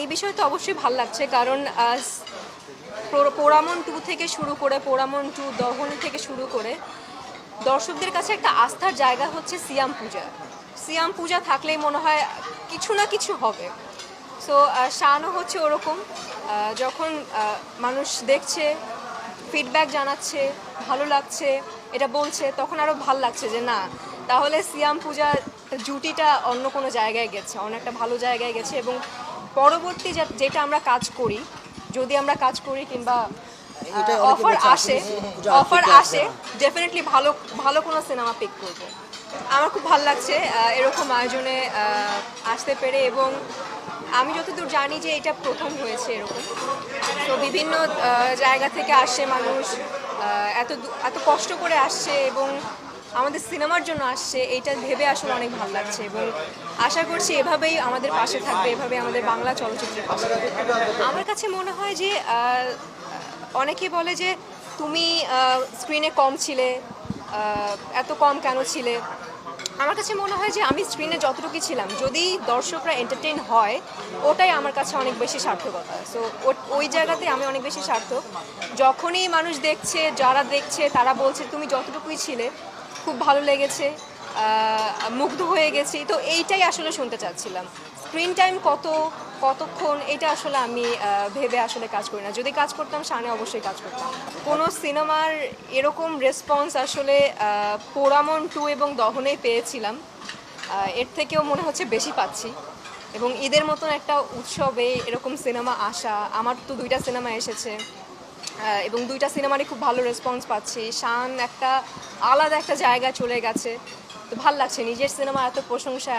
এই বিষয়ে তো অবশ্যই ভালো লাগছে, কারণ পোড়ামন টু থেকে শুরু করে, পোড়ামন টু দহন থেকে শুরু করে, দর্শকদের কাছে একটা আস্থার জায়গা হচ্ছে সিয়াম পূজা। সিয়াম পূজা থাকলেই মনে হয় কিছু না কিছু হবে। সো শানও হচ্ছে ওরকম যখন মানুষ দেখছে ফিডব্যাক জানাচ্ছে, ভালো লাগছে, এটা বলছে, তখন আরও ভালো লাগছে যে না, তাহলে সিয়াম পূজার জুটিটা অন্য কোনো জায়গায় গেছে, অনেকটা ভালো জায়গায় গেছে এবং পরবর্তী যেটা আমরা কাজ করি যদি আমরা কাজ করি কিংবা অফার আসে অফার আসে ডেফিনেটলি ভালো ভালো কোনো সিনেমা পিক করব। আমার খুব ভালো লাগছে এরকম আয়োজনে আসতে পেরে এবং আমি যতদূর জানি যে এটা প্রথম হয়েছে এরকম। তো বিভিন্ন জায়গা থেকে আসছে মানুষ এত এত কষ্ট করে আসছে এবং আমাদের সিনেমার জন্য আসছে, এটা ভেবে আসলে অনেক ভালো লাগছে এবং আশা করছি এভাবেই আমাদের পাশে থাকবে এভাবে আমাদের বাংলা চলচ্চিত্রের পাশে আমার কাছে মনে হয় যে অনেকে বলে যে, তুমি স্ক্রিনে কম ছিলে এত কম কেন ছিলে? আমার কাছে মনে হয় যে, আমি স্ক্রিনে যতটুকু ছিলাম, যদি দর্শকরা এন্টারটেইন হয়, ওটাই আমার কাছে অনেক বেশি সার্থকতা। সো ওই জায়গাতে আমি অনেক বেশি সার্থক। যখনই মানুষ দেখছে, যারা দেখছে, তারা বলছে, তুমি যতটুকুই ছিলে খুব ভালো লেগেছে মুগ্ধ হয়ে গেছি। তো এইটাই আসলে শুনতে চাচ্ছিলাম। স্ক্রিন টাইম কত, কতক্ষণ, এটা আসলে আমি ভেবে আসলে কাজ করি না। যদি কাজ করতাম সামনে অবশ্যই কাজ করতাম। কোনো সিনেমার এরকম রেসপন্স আসলে পোড়ামন টু এবং দহনেই পেয়েছিলাম। এর থেকেও মনে হচ্ছে বেশি পাচ্ছি। এবং ঈদের মতন একটা উৎসবে এরকম সিনেমা আসা, আমার তো দুইটা সিনেমা এসেছে। এবং দুইটা সিনেমারই খুব ভালো রেসপন্স পাচ্ছি। শান একটা আলাদা একটা জায়গা চলে গেছে। তো ভালো লাগছে, নিজের সিনেমা এত প্রশংসা